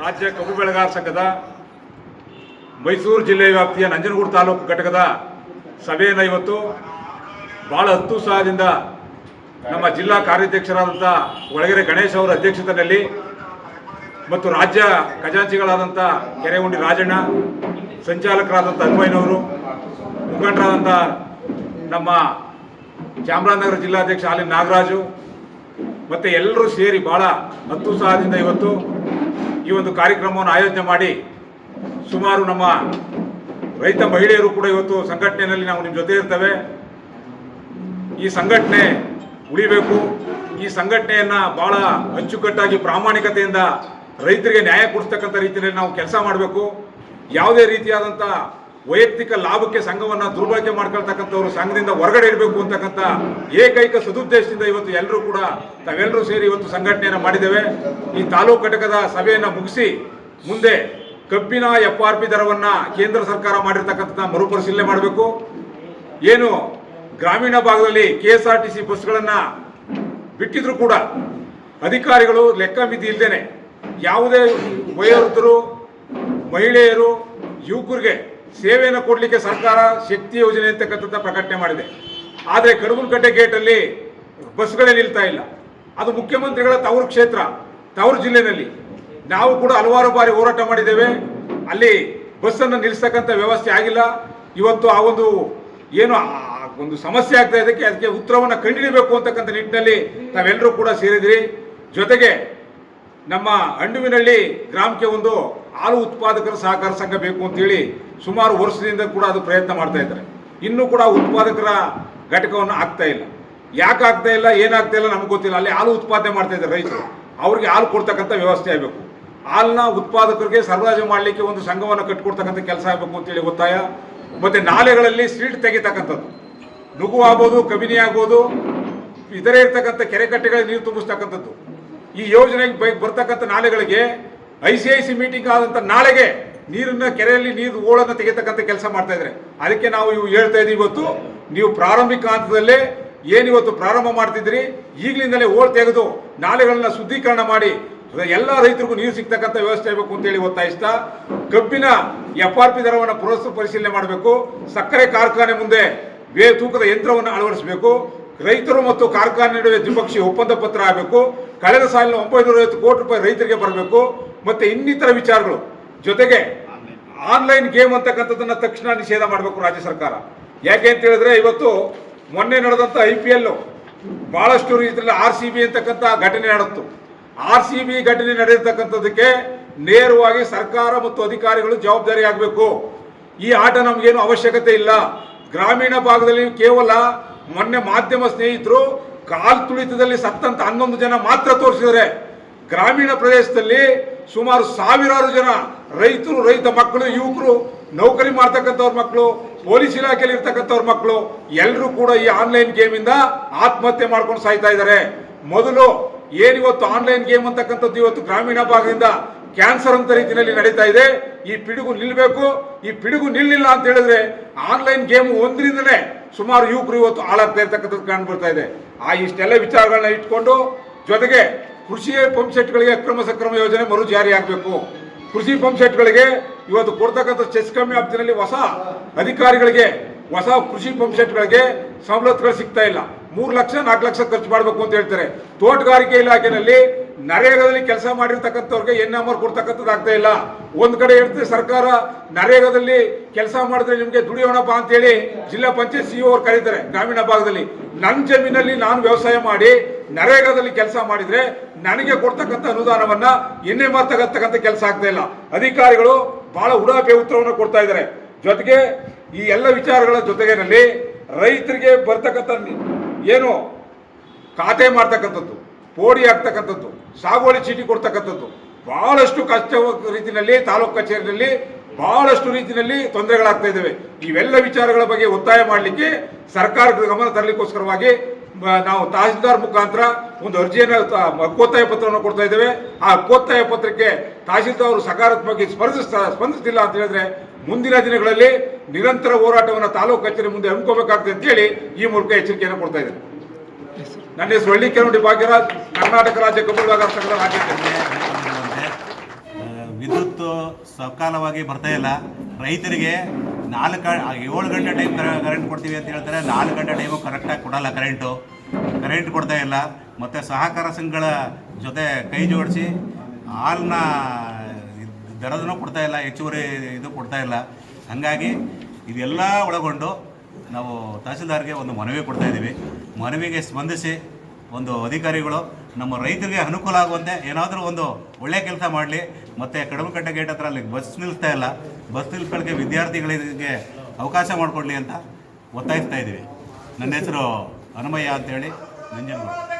ರಾಜ್ಯ ಕಬ್ಬು ಬೆಳೆಗಾರ ಸಂಘದ ಮೈಸೂರು ಜಿಲ್ಲೆ ವ್ಯಾಪ್ತಿಯ ನಂಜನಗೂಡು ತಾಲೂಕು ಘಟಕದ ಸಭೆಯನ್ನು ಇವತ್ತು ಭಾಳ ಸಹದಿಂದ ನಮ್ಮ ಜಿಲ್ಲಾ ಕಾರ್ಯಾಧ್ಯಕ್ಷರಾದಂಥ ಒಳಗೆರೆ ಗಣೇಶ್ ಅವರ ಅಧ್ಯಕ್ಷತೆಯಲ್ಲಿ ಮತ್ತು ರಾಜ್ಯ ಖಜಾಂಚಿಗಳಾದಂಥ ಕೆರೆಗುಂಡಿ ರಾಜಣ್ಣ, ಸಂಚಾಲಕರಾದಂಥ ಅನ್ವಯ್ನವರು ಮುಖಂಡರಾದಂಥ ನಮ್ಮ ಚಾಮರಾಜನಗರ ಜಿಲ್ಲಾಧ್ಯಕ್ಷ ಅಲ್ಲಿ ನಾಗರಾಜು ಮತ್ತು ಎಲ್ಲರೂ ಸೇರಿ ಭಾಳ ಹತ್ತು ಸಹದಿಂದ ಇವತ್ತು ಈ ಒಂದು ಕಾರ್ಯಕ್ರಮವನ್ನು ಆಯೋಜನೆ ಮಾಡಿ ಸುಮಾರು ನಮ್ಮ ರೈತ ಮಹಿಳೆಯರು ಕೂಡ ಇವತ್ತು ಸಂಘಟನೆಯಲ್ಲಿ ನಾವು ನಿಮ್ಮ ಜೊತೆ ಇರ್ತೇವೆ. ಈ ಸಂಘಟನೆ ಉಳಿಬೇಕು. ಈ ಸಂಘಟನೆಯನ್ನು ಭಾಳ ಅಚ್ಚುಕಟ್ಟಾಗಿ ಪ್ರಾಮಾಣಿಕತೆಯಿಂದ ರೈತರಿಗೆ ನ್ಯಾಯ ಕೊಡಿಸ್ತಕ್ಕಂಥ ರೀತಿಯಲ್ಲಿ ನಾವು ಕೆಲಸ ಮಾಡಬೇಕು. ಯಾವುದೇ ರೀತಿಯಾದಂಥ ವೈಯಕ್ತಿಕ ಲಾಭಕ್ಕೆ ಸಂಘವನ್ನು ದುರ್ಬಳಕೆ ಮಾಡ್ಕೊಳ್ತಕ್ಕಂಥವ್ರು ಸಂಘದಿಂದ ಹೊರಗಡೆ ಇರಬೇಕು ಅಂತಕ್ಕಂಥ ಏಕೈಕ ಸದುದ್ದೇಶದಿಂದ ಇವತ್ತು ಎಲ್ಲರೂ ಕೂಡ ತಾವೆಲ್ಲರೂ ಸೇರಿ ಇವತ್ತು ಸಂಘಟನೆಯನ್ನು ಮಾಡಿದ್ದೇವೆ. ಈ ತಾಲೂಕು ಘಟಕದ ಸಭೆಯನ್ನು ಮುಗಿಸಿ ಮುಂದೆ ಕಬ್ಬಿನ ಎಫ್ ಆರ್ ಪಿ ದರವನ್ನು ಕೇಂದ್ರ ಸರ್ಕಾರ ಮಾಡಿರ್ತಕ್ಕಂಥ ಮರುಪರಿಶೀಲನೆ ಮಾಡಬೇಕು. ಏನು ಗ್ರಾಮೀಣ ಭಾಗದಲ್ಲಿ K S R T C ಬಸ್ಗಳನ್ನು ಬಿಟ್ಟಿದ್ರು ಕೂಡ ಅಧಿಕಾರಿಗಳು ಲೆಕ್ಕ ಮಿತಿ ಇಲ್ಲದೇನೆ ಯಾವುದೇ ವಯೋವೃದ್ಧರು, ಮಹಿಳೆಯರು, ಯುವಕರಿಗೆ ಸೇವೆಯನ್ನು ಕೊಡಲಿಕ್ಕೆ ಸರ್ಕಾರ ಶಕ್ತಿ ಯೋಜನೆ ಅಂತಕ್ಕಂಥದ್ದು ಪ್ರಕಟಣೆ ಮಾಡಿದೆ. ಆದರೆ ಕಡಬುಲ್ಕಟ್ಟೆ ಗೇಟಲ್ಲಿ ಬಸ್ಗಳೇ ನಿಲ್ತಾ ಇಲ್ಲ. ಅದು ಮುಖ್ಯಮಂತ್ರಿಗಳ ತವರು ಕ್ಷೇತ್ರ, ತವರು ಜಿಲ್ಲೆನಲ್ಲಿ. ನಾವು ಕೂಡ ಹಲವಾರು ಬಾರಿ ಹೋರಾಟ ಮಾಡಿದ್ದೇವೆ. ಅಲ್ಲಿ ಬಸ್ಸನ್ನು ನಿಲ್ಲಿಸ್ತಕ್ಕಂಥ ವ್ಯವಸ್ಥೆ ಆಗಿಲ್ಲ. ಇವತ್ತು ಆ ಒಂದು ಏನು ಒಂದು ಸಮಸ್ಯೆ ಆಗ್ತಾ ಇದಕ್ಕೆ ಅದಕ್ಕೆ ಉತ್ತರವನ್ನು ಕಂಡುಹಿಡಬೇಕು ಅಂತಕ್ಕಂಥ ನಿಟ್ಟಿನಲ್ಲಿ ತಾವೆಲ್ಲರೂ ಕೂಡ ಸೇರಿದ್ರಿ. ಜೊತೆಗೆ ನಮ್ಮ ಹಣ್ಣುವಿನಳ್ಳಿ ಗ್ರಾಮಕ್ಕೆ ಒಂದು ಹಾಲು ಉತ್ಪಾದಕರ ಸಹಕಾರ ಸಂಘ ಬೇಕು ಅಂತೇಳಿ ಸುಮಾರು ವರ್ಷದಿಂದ ಕೂಡ ಅದು ಪ್ರಯತ್ನ ಮಾಡ್ತಾ ಇದ್ದಾರೆ. ಇನ್ನೂ ಕೂಡ ಉತ್ಪಾದಕರ ಘಟಕವನ್ನು ಆಗ್ತಾ ಇಲ್ಲ. ಯಾಕೆ ಆಗ್ತಾ ಇಲ್ಲ ಏನಾಗ್ತಾ ಇಲ್ಲ ನಮ್ಗೆ ಗೊತ್ತಿಲ್ಲ. ಅಲ್ಲಿ ಹಾಲು ಉತ್ಪಾದನೆ ಮಾಡ್ತಾ ಇದ್ದಾರೆ ರೈತರು. ಅವ್ರಿಗೆ ಹಾಲು ಕೊಡ್ತಕ್ಕಂಥ ವ್ಯವಸ್ಥೆ ಆಗಬೇಕು. ಹಾಲನ್ನ ಉತ್ಪಾದಕರಿಗೆ ಸರಬರಾಜು ಮಾಡಲಿಕ್ಕೆ ಒಂದು ಸಂಘವನ್ನು ಕಟ್ಕೊಡ್ತಕ್ಕಂಥ ಕೆಲಸ ಆಗಬೇಕು ಅಂತೇಳಿ ಒತ್ತಾಯ ಮತ್ತೆ ನಾಲೆಗಳಲ್ಲಿ ಸೀಟ್ ತೆಗಿತಕ್ಕಂಥದ್ದು. ನುಗು ಆಗ್ಬೋದು, ಕಬಿನಿ ಆಗ್ಬೋದು, ಇತರೆ ಇರ್ತಕ್ಕಂಥ ಕೆರೆ ಕಟ್ಟೆಗಳಿಗೆ ನೀರು ತುಂಬಿಸ್ತಕ್ಕಂಥದ್ದು. ಈ ಯೋಜನೆಗೆ ಬರ್ತಕ್ಕಂಥ ನಾಲೆಗಳಿಗೆ, I C I C meeting ಆದಂಥ ನಾಳೆಗೆ ನೀರನ್ನ ಕೆರೆಯಲ್ಲಿ ನೀರು ಓಳನ್ನು ತೆಗೆತಕ್ಕಂಥ ಕೆಲಸ ಮಾಡ್ತಾ ಇದ್ದಾರೆ. ಅದಕ್ಕೆ ನಾವು ಇವು ಹೇಳ್ತಾ ಇದ್ದೀವಿ ಇವತ್ತು ನೀವು ಪ್ರಾರಂಭಿಕ ಹಂತದಲ್ಲೇ ಏನಿವತ್ತು ಪ್ರಾರಂಭ ಮಾಡ್ತಿದ್ರಿ ಈಗಲಿಂದಲೇ ಓಳ್ ತೆಗೆದು ನಾಲೆಗಳನ್ನ ಶುದ್ಧೀಕರಣ ಮಾಡಿ, ಎಲ್ಲ ರೈತರಿಗೂ ನೀರು ಸಿಗ್ತಕ್ಕಂಥ ವ್ಯವಸ್ಥೆ ಆಗಬೇಕು ಅಂತೇಳಿ ಒತ್ತಾಯಿಸ್ತಾ, ಕಬ್ಬಿನ ಎಫ್ ಆರ್ ಪಿ ದರವನ್ನು ಪುರಸ್ತು ಪರಿಶೀಲನೆ ಮಾಡಬೇಕು, ಸಕ್ಕರೆ ಕಾರ್ಖಾನೆ ಮುಂದೆ ವೇ ತೂಕದ ಯಂತ್ರವನ್ನು ಅಳವಡಿಸಬೇಕು, ರೈತರು ಮತ್ತು ಕಾರ್ಖಾನೆ ನಡುವೆ ದ್ವಿಪಕ್ಷೀಯ ಒಪ್ಪಂದ ಪತ್ರ ಆಗಬೇಕು, ಕಳೆದ ಸಾಲಿನ ಒಂಬೈನೂರ ಐವತ್ತು ಕೋಟಿ ರೂಪಾಯಿ ರೈತರಿಗೆ ಬರಬೇಕು, ಮತ್ತೆ ಇನ್ನಿತರ ವಿಚಾರಗಳು. ಜೊತೆಗೆ ಆನ್ಲೈನ್ ಗೇಮ್ ಅಂತಕ್ಕಂಥದ್ದನ್ನು ತಕ್ಷಣ ನಿಷೇಧ ಮಾಡಬೇಕು ರಾಜ್ಯ ಸರ್ಕಾರ. ಯಾಕೆ ಅಂತ ಹೇಳಿದ್ರೆ ಇವತ್ತು ಮೊನ್ನೆ ನಡೆದಂಥ ಐ ಪಿ ಎಲ್ಲು ಬಹಳಷ್ಟು ರೀತಿಯಲ್ಲಿ ಆರ್ ಸಿ ಬಿ ಅಂತಕ್ಕಂಥ ಘಟನೆ ನಡೆತ್ತು ಆರ್ ಸಿ ಬಿ ಘಟನೆ ನಡೆಯತಕ್ಕಂಥದ್ದಕ್ಕೆ ನೇರವಾಗಿ ಸರ್ಕಾರ ಮತ್ತು ಅಧಿಕಾರಿಗಳು ಜವಾಬ್ದಾರಿ ಆಗಬೇಕು. ಈ ಆಟ ನಮಗೇನು ಅವಶ್ಯಕತೆ ಇಲ್ಲ. ಗ್ರಾಮೀಣ ಭಾಗದಲ್ಲಿ ಕೇವಲ ಮೊನ್ನೆ ಮಾಧ್ಯಮ ಸ್ನೇಹಿತರು ಕಾಲ್ ತುಳಿತದಲ್ಲಿ ಸತ್ತಂತ ಹನ್ನೊಂದು ಜನ ಮಾತ್ರ ತೋರಿಸಿದರೆ ಗ್ರಾಮೀಣ ಪ್ರದೇಶದಲ್ಲಿ ಸುಮಾರು ಸಾವಿರಾರು ಜನ ರೈತರು, ರೈತ ಮಕ್ಕಳು, ಯುವಕರು, ನೌಕರಿ ಮಾಡ್ತಕ್ಕಂಥವ್ರ ಮಕ್ಕಳು, ಪೊಲೀಸ್ ಇಲಾಖೆಯಲ್ಲಿ ಇರ್ತಕ್ಕಂಥವ್ರ ಮಕ್ಕಳು ಎಲ್ಲರೂ ಕೂಡ ಈ ಆನ್ಲೈನ್ ಗೇಮಿಂದ ಆತ್ಮಹತ್ಯೆ ಮಾಡ್ಕೊಂಡು ಸಾಯ್ತಾ ಇದ್ದಾರೆ. ಮೊದಲು ಏನಿವತ್ತು ಆನ್ಲೈನ್ ಗೇಮ್ ಅಂತಕ್ಕಂಥದ್ದು ಇವತ್ತು ಗ್ರಾಮೀಣ ಭಾಗದಿಂದ ಕ್ಯಾನ್ಸರ್ ಅಂತ ರೀತಿಯಲ್ಲಿ ನಡೀತಾ ಇದೆ. ಈ ಪಿಡುಗು ನಿಲ್ಲಬೇಕು ಈ ಪಿಡುಗು ನಿಲ್ಲಿಲ್ಲ ಅಂತ ಹೇಳಿದ್ರೆ ಆನ್ಲೈನ್ ಗೇಮ್ ಒಂದರಿಂದಲೇ ಸುಮಾರು ಯುವಕರು ಇವತ್ತು ಹಾಳಾಗ್ತಾ ಇರ್ತಕ್ಕಂಥದ್ದು ಕಾಣ್ಬರ್ತಾ ಇದೆ. ಆ ಇಷ್ಟೆಲ್ಲ ವಿಚಾರಗಳನ್ನ ಇಟ್ಕೊಂಡು ಜೊತೆಗೆ ಕೃಷಿ ಪಂಪ್ ಸೆಟ್ಗಳಿಗೆ ಅಕ್ರಮ ಸಕ್ರಮ ಯೋಜನೆ ಮರು ಜಾರಿ ಆಗಬೇಕು. ಕೃಷಿ ಪಂಪ್ ಸೆಟ್ಗಳಿಗೆ ಇವತ್ತು ಕೊಡ್ತಕ್ಕಂಥ ಚೆಸ್ ಕಮ್ಮಿ ವ್ಯಾಪ್ತಿನಲ್ಲಿ ಹೊಸ ಅಧಿಕಾರಿಗಳಿಗೆ, ಹೊಸ ಕೃಷಿ ಪಂಪ್ ಸೆಟ್ಗಳಿಗೆ ಸವಲತ್ತುಗಳು ಸಿಗ್ತಾ ಇಲ್ಲ. ಮೂರು ಲಕ್ಷ, ನಾಲ್ಕು ಲಕ್ಷ ಖರ್ಚು ಮಾಡಬೇಕು ಅಂತ ಹೇಳ್ತಾರೆ. ತೋಟಗಾರಿಕೆ ಇಲಾಖೆಯಲ್ಲಿ ನರೇಗಾದಲ್ಲಿ ಕೆಲಸ ಮಾಡಿರ್ತಕ್ಕಂಥವ್ರಿಗೆ ಎನ್ ಎಂ ಆರ್ ಕೊಡ್ತಕ್ಕಂಥದ್ದು ಆಗ್ತಾ ಇಲ್ಲ. ಒಂದು ಕಡೆ ಹೇಳ್ತಾರೆ ಸರ್ಕಾರ ನರೇಗಾದಲ್ಲಿ ಕೆಲಸ ಮಾಡಿದ್ರೆ ನಿಮಗೆ ದುಡಿಯೋಣಪ್ಪ ಅಂತೇಳಿ ಜಿಲ್ಲಾ ಪಂಚಾಯತ್ ಸಿ ಅವ್ರು ಕರೀತಾರೆ ಗ್ರಾಮೀಣ ಭಾಗದಲ್ಲಿ. ನನ್ನ ಜಮೀನಲ್ಲಿ ನಾನು ವ್ಯವಸಾಯ ಮಾಡಿ ನರೇಗಾದಲ್ಲಿ ಕೆಲಸ ಮಾಡಿದ್ರೆ ನನಗೆ ಕೊಡ್ತಕ್ಕಂಥ ಅನುದಾನವನ್ನ ಎಣ್ಣೆ ತಗತಕ್ಕಂಥ ಕೆಲಸ ಆಗ್ತಾ ಇಲ್ಲ. ಅಧಿಕಾರಿಗಳು ಬಹಳ ಉಡಾಪೆ ಉತ್ತರವನ್ನು ಕೊಡ್ತಾ ಇದ್ದಾರೆ. ಜೊತೆಗೆ ಈ ಎಲ್ಲ ವಿಚಾರಗಳ ಜೊತೆಗಿನಲ್ಲಿ ರೈತರಿಗೆ ಬರ್ತಕ್ಕಂಥ ಏನು ಖಾತೆ ಮಾಡ್ತಕ್ಕಂಥದ್ದು, ಪೋಡಿ ಆಗ್ತಕ್ಕಂಥದ್ದು ಸಾಗುವಳಿ ಚೀಟಿ ಕೊಡ್ತಕ್ಕಂಥದ್ದು, ಬಹಳಷ್ಟು ಕಷ್ಟ ರೀತಿಯಲ್ಲಿ, ತಾಲೂಕು ಕಚೇರಿಯಲ್ಲಿ ಬಹಳಷ್ಟು ರೀತಿಯಲ್ಲಿ ತೊಂದರೆಗಳಾಗ್ತಾ ಇದ್ದಾವೆ. ಇವೆಲ್ಲ ವಿಚಾರಗಳ ಬಗ್ಗೆ ಒತ್ತಾಯ ಮಾಡಲಿಕ್ಕೆ ಸರ್ಕಾರದ ಗಮನ ತರಲಿಕ್ಕೋಸ್ಕರವಾಗಿ ನಾವು ತಹಸೀಲ್ದಾರ್ ಮುಖಾಂತರ ಒಂದು ಅರ್ಜಿಯನ್ನು ಹಕ್ಕೊತ್ತಾಯ ಪತ್ರವನ್ನು ಕೊಡ್ತಾ ಇದ್ದೇವೆ. ಆ ಹಕ್ಕೋತ್ತಾಯ ಪತ್ರಕ್ಕೆ ತಹಸೀಲ್ದಾರ್ ಸಕಾರಾತ್ಮಕವಾಗಿ ಸ್ಪಂದಿಸ್ತಾ ಸ್ಪಂದಿಸ್ತಿಲ್ಲ ಅಂತ ಹೇಳಿದ್ರೆ ಮುಂದಿನ ದಿನಗಳಲ್ಲಿ ನಿರಂತರ ಹೋರಾಟವನ್ನು ತಾಲೂಕು ಕಚೇರಿ ಮುಂದೆ ಹಮ್ಮಿಕೋಬೇಕಾಗ್ತದೆ ಅಂತೇಳಿ ಈ ಮೂಲಕ ಎಚ್ಚರಿಕೆಯನ್ನು ಕೊಡ್ತಾ ಇದ್ದೇನೆ. ನನ್ನ ಹೆಸರು ಹಳ್ಳಿ ಕೆರೋಡಿ ಭಾಗ್ಯರಾಜ್, ಕರ್ನಾಟಕ ರಾಜ್ಯ ಕಬ್ಬು ಬೆಳೆಗಾರರ ಸಂಘದ ರಾಜ್ಯಾಧ್ಯಕ್ಷ ವಿದ್ಯುತ್ ಸಕಾಲವಾಗಿ ಬರ್ತಾ ಇಲ್ಲ. ರೈತರಿಗೆ ನಾಲ್ಕು ಏಳು ಗಂಟೆ ಟೈಮ್ ಕರೆಂಟ್ ಕೊಡ್ತೀವಿ ಅಂತ ಹೇಳ್ತಾರೆ. ನಾಲ್ಕು ಗಂಟೆ ಟೈಮು ಕರೆಕ್ಟಾಗಿ ಕೊಡಲ್ಲ ಕರೆಂಟು ಕರೆಂಟ್ ಕೊಡ್ತಾ ಇಲ್ಲ. ಮತ್ತು ಸಹಕಾರ ಸಂಘಗಳ ಜೊತೆ ಕೈ ಜೋಡಿಸಿ ಹಾಲನ್ನ ದರದೂ ಕೊಡ್ತಾ ಇಲ್ಲ, ಹೆಚ್ಚುವರಿ ಇದು ಕೊಡ್ತಾ ಇಲ್ಲ. ಹಾಗಾಗಿ ಇದೆಲ್ಲ ಒಳಗೊಂಡು ನಾವು ತಹಸೀಲ್ದಾರ್ಗೆ ಒಂದು ಮನವಿ ಕೊಡ್ತಾ ಇದ್ದೀವಿ. ಮನವಿಗೆ ಸ್ಪಂದಿಸಿ ಒಂದು ಅಧಿಕಾರಿಗಳು ನಮ್ಮ ರೈತರಿಗೆ ಅನುಕೂಲ ಆಗುವಂತೆ ಏನಾದರೂ ಒಂದು ಒಳ್ಳೆಯ ಕೆಲಸ ಮಾಡಲಿ. ಮತ್ತು ಕಡಮಕಟ್ಟೆ ಗೇಟ್ ಹತ್ರ ಅಲ್ಲಿ ಬಸ್ ನಿಲ್ಲಿಸ್ತಾ ಇಲ್ಲ. ಬಸ್ ವಿದ್ಯಾರ್ಥಿಗಳಿಗೆ ಅವಕಾಶ ಮಾಡಿಕೊಡ್ಲಿ ಅಂತ ಒತ್ತಾಯಿಸ್ತಾ ಇದ್ದೀವಿ. ನನ್ನ ಹೆಸರು ಹನುಮಯ್ಯ ಅಂತೇಳಿ. ನಂಜನಗೂಡು.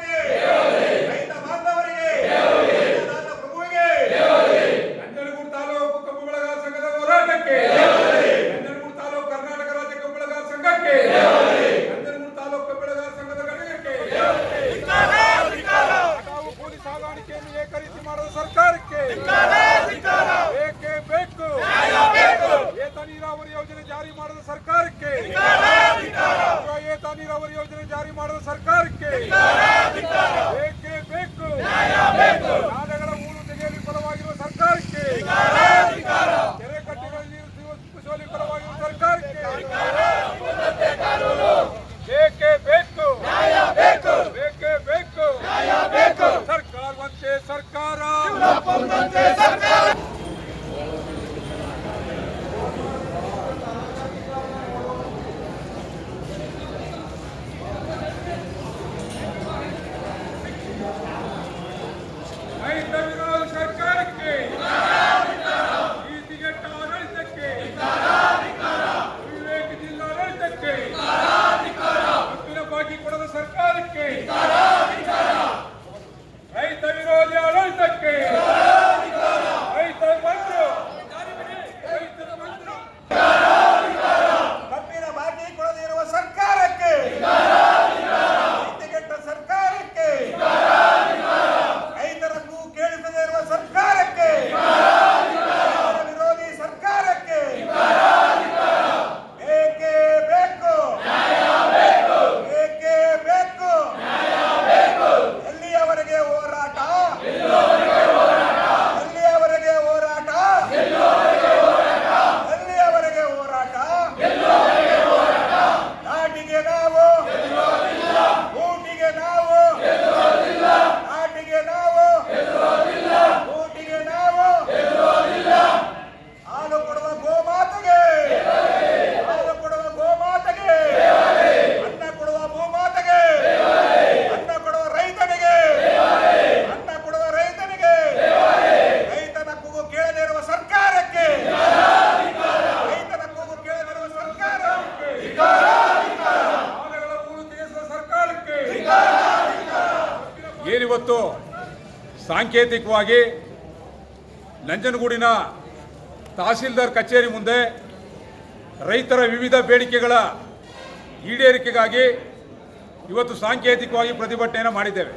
ಸಾಂಕೇತಿಕವಾಗಿ ನಂಜನಗೂಡಿನ ತಹಸೀಲ್ದಾರ್ ಕಚೇರಿ ಮುಂದೆ ರೈತರ ವಿವಿಧ ಬೇಡಿಕೆಗಳ ಈಡೇರಿಕೆಗಾಗಿ ಇವತ್ತು ಸಾಂಕೇತಿಕವಾಗಿ ಪ್ರತಿಭಟನೆಯನ್ನು ಮಾಡಿದ್ದೇವೆ.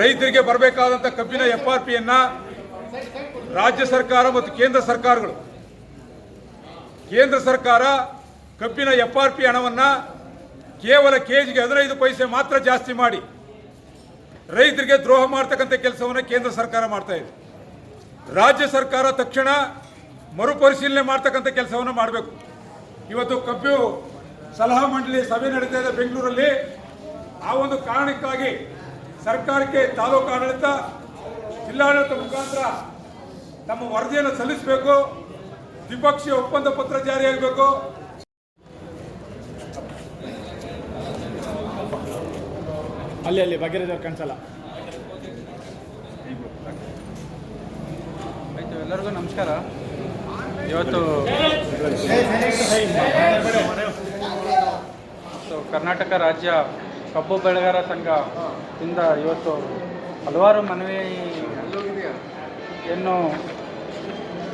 ರೈತರಿಗೆ ಬರಬೇಕಾದಂಥ ಕಬ್ಬಿನ ಎಫ್ ಆರ್ ಪಿಯನ್ನು ರಾಜ್ಯ ಸರ್ಕಾರ ಮತ್ತು ಕೇಂದ್ರ ಸರ್ಕಾರಗಳು, ಕೇಂದ್ರ ಸರ್ಕಾರ ಕಬ್ಬಿನ ಎಫ್ ಆರ್ ಪಿ ಹಣವನ್ನು ಕೇವಲ ಕೆ ಜಿಗೆ ಹದಿನೈದು ಪೈಸೆ ಮಾತ್ರ ಜಾಸ್ತಿ ಮಾಡಿ ರೈತರಿಗೆ ದ್ರೋಹ ಮಾಡ್ತಕ್ಕಂಥ ಕೆಲಸವನ್ನು ಕೇಂದ್ರ ಸರ್ಕಾರ ಮಾಡ್ತಾ ಇದೆ. ರಾಜ್ಯ ಸರ್ಕಾರ ತಕ್ಷಣ ಮರುಪರಿಶೀಲನೆ ಮಾಡ್ತಕ್ಕಂಥ ಕೆಲಸವನ್ನು ಮಾಡಬೇಕು. ಇವತ್ತು ಕಬ್ಬು ಸಲಹಾ ಮಂಡಳಿ ಸಭೆ ನಡೀತಾ ಇದೆ ಬೆಂಗಳೂರಲ್ಲಿ. ಆ ಒಂದು ಕಾರಣಕ್ಕಾಗಿ ಸರ್ಕಾರಕ್ಕೆ ತಾಲೂಕು ಆಡಳಿತ, ಜಿಲ್ಲಾಡಳಿತ ಮುಖಾಂತರ ತಮ್ಮ ವರದಿಯನ್ನು ಸಲ್ಲಿಸಬೇಕು. ದ್ವಿಪಕ್ಷೀಯ ಒಪ್ಪಂದ ಪತ್ರ ಜಾರಿಯಾಗಬೇಕು. ಅಲ್ಲಿ ಅಲ್ಲಿ ಬಗೆರೆದವ್ರು ಕಾಣಿಸಲ್ಲ. ಆಯಿತು, ಎಲ್ಲರಿಗೂ ನಮಸ್ಕಾರ. ಇವತ್ತು ಸೊ, ಕರ್ನಾಟಕ ರಾಜ್ಯ ಕಬ್ಬು ಬೆಳೆಗಾರ ಸಂಘದಿಂದ ಇವತ್ತು ಹಲವಾರು ಮನವಿ ಏನು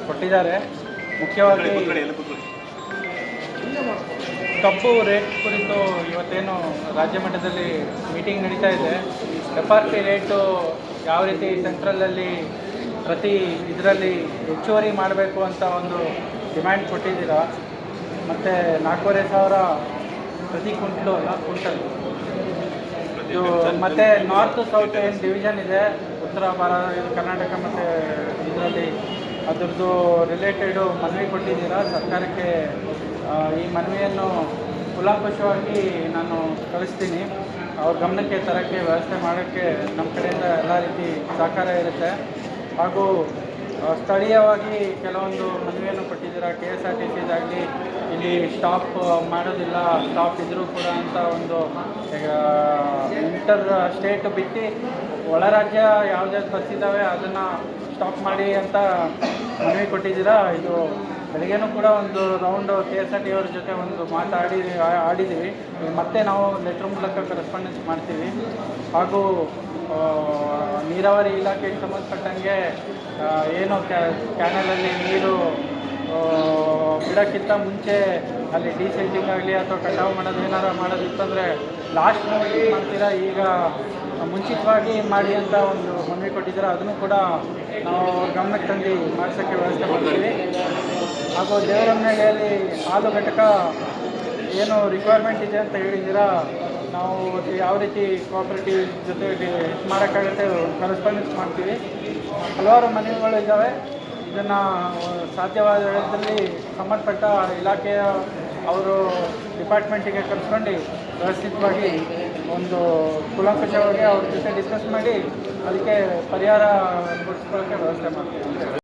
ಕೊಟ್ಟಿದ್ದಾರೆ. ಮುಖ್ಯವಾಗಿ ಕಬ್ಬು ರೇಟ್ ಕುರಿತು ಇವತ್ತೇನು ರಾಜ್ಯ ಮಟ್ಟದಲ್ಲಿ ಮೀಟಿಂಗ್ ನಡೀತಾ ಇದೆ. ಎಫ್ ಆರ್ ಪಿ ರೇಟು ಯಾವ ರೀತಿ ಸೆಂಟ್ರಲಲ್ಲಿ ಪ್ರತಿ ಇದರಲ್ಲಿ ಹೆಚ್ಚುವರಿ ಮಾಡಬೇಕು ಅಂತ ಒಂದು ಡಿಮ್ಯಾಂಡ್ ಕೊಟ್ಟಿದ್ದೀರಾ? ಮತ್ತು ನಾಲ್ಕೂವರೆ ಸಾವಿರ ಪ್ರತಿ ಕುಂಟ್ಲು ಅಲ್ಲ ಕುಂಟಲ್ ಇದು ಮತ್ತು ನಾರ್ತ್ ಸೌತ್ ಏನು ಡಿವಿಷನ್ ಇದೆ? ಉತ್ತರ ಭಾರತ, ಕರ್ನಾಟಕ ಮತ್ತು ಇದರಲ್ಲಿ ಅದರದ್ದು ರಿಲೇಟೆಡು ಮನವಿ ಕೊಟ್ಟಿದ್ದೀರಾ? ಸರ್ಕಾರಕ್ಕೆ ಈ ಮನವಿಯನ್ನು ಕುಲಾಕುಶವಾಗಿ ನಾನು ಕಳಿಸ್ತೀನಿ. ಅವ್ರ ಗಮನಕ್ಕೆ ತರೋಕ್ಕೆ, ವ್ಯವಸ್ಥೆ ಮಾಡೋಕ್ಕೆ ನಮ್ಮ ಕಡೆಯಿಂದ ಎಲ್ಲ ರೀತಿ ಸಹಕಾರ ಇರುತ್ತೆ. ಹಾಗೂ ಸ್ಥಳೀಯವಾಗಿ ಕೆಲವೊಂದು ಮನವಿಯನ್ನು ಕೊಟ್ಟಿದ್ದೀರ? ಕೆ ಎಸ್ ಆರ್ ಟಿ ಸಿದಾಗಲಿ ಇಲ್ಲಿ ಸ್ಟಾಪ್ ಮಾಡೋದಿಲ್ಲ ಸ್ಟಾಪ್ ಇದ್ದರೂ ಕೂಡ ಅಂತ ಒಂದು ಇಂಟರ್ ಸ್ಟೇಟ್ ಬಿಟ್ಟು ಒಳ ರಾಜ್ಯ ಯಾವುದ್ಯಾವ್ದು ಬಸ್ ಇದ್ದಾವೆ ಅದನ್ನು ಸ್ಟಾಪ್ ಮಾಡಿ ಅಂತ ಮನವಿ ಕೊಟ್ಟಿದ್ದೀರಾ? ಇದು ಬೆಳಗ್ಗೆನೂ ಕೂಡ ಒಂದು round K S R T ಅವ್ರ ಜೊತೆ ಒಂದು ಮಾತಾಡಿ ಆಡಿದ್ದೀವಿ. ಮತ್ತೆ ನಾವು ಲೆಟ್ರ್ ಮೂಲಕ ಕರೆಸ್ಪಾಂಡೆನ್ಸ್ ಮಾಡ್ತೀವಿ. ಹಾಗೂ ನೀರಾವರಿ ಇಲಾಖೆಗೆ ಸಂಬಂಧಪಟ್ಟಂಗೆ ಏನು ಕ್ಯಾನಲಲ್ಲಿ ನೀರು ಬಿಡೋಕ್ಕಿಂತ ಮುಂಚೆ ಅಲ್ಲಿ ಡಿಸೆಂಟಿಂಗ್ ಆಗಲಿ ಅಥವಾ ಕಟಾವು ಮಾಡೋದು ಏನಾರು ಮಾಡೋದಿತ್ತಂದರೆ ಲಾಸ್ಟ್ ನೋಡಿ ಮಾಡ್ತೀರಾ? ಈಗ ಮುಂಚಿತವಾಗಿ ಮಾಡಿ ಅಂತ ಒಂದು ಮನವಿ ಕೊಟ್ಟಿದ್ದೀರಾ? ಅದನ್ನು ಕೂಡ ನಾವು ಗಮನಕ್ಕೆ ತಂದು ಮಾಡಿಸೋಕ್ಕೆ ವ್ಯವಸ್ಥೆ ಮಾಡ್ತೀವಿ. ಹಾಗೂ ದೇವರಮನೆಯಲ್ಲಿ ಹಾಲು ಘಟಕ ಏನು ರಿಕ್ವೈರ್ಮೆಂಟ್ ಇದೆ ಅಂತ ಹೇಳಿದ್ದೀರಾ? ನಾವು ಯಾವ ರೀತಿ ಕೋಆಪರೇಟಿವ್ ಜೊತೆ ಮಾಡೋಕ್ಕಾಗುತ್ತೆ ಕರೆಸ್ಪಾಂಡೆನ್ಸ್ ಮಾಡ್ತೀವಿ. ಹಲವಾರು ಮನೆಗಳು ಇದ್ದಾವೆ. ಇದನ್ನು ಸಾಧ್ಯವಾದ ವೇಳೆಯಲ್ಲಿ ಸಂಬಂಧಪಟ್ಟ ಇಲಾಖೆಯ ಅವರು ಡಿಪಾರ್ಟ್ಮೆಂಟಿಗೆ ಕರೆಸ್ಕೊಂಡು ವ್ಯವಸ್ಥಿತವಾಗಿ ಒಂದು ಕುಲಂಕುಷವಾಗಿ ಅವ್ರ ಜೊತೆ ಡಿಸ್ಕಸ್ ಮಾಡಿ ಅದಕ್ಕೆ ಪರಿಹಾರ ಕೊಡಿಸ್ಕೊಳ್ಳೋಕ್ಕೆ ವ್ಯವಸ್ಥೆ ಮಾಡ್ತೀವಿ.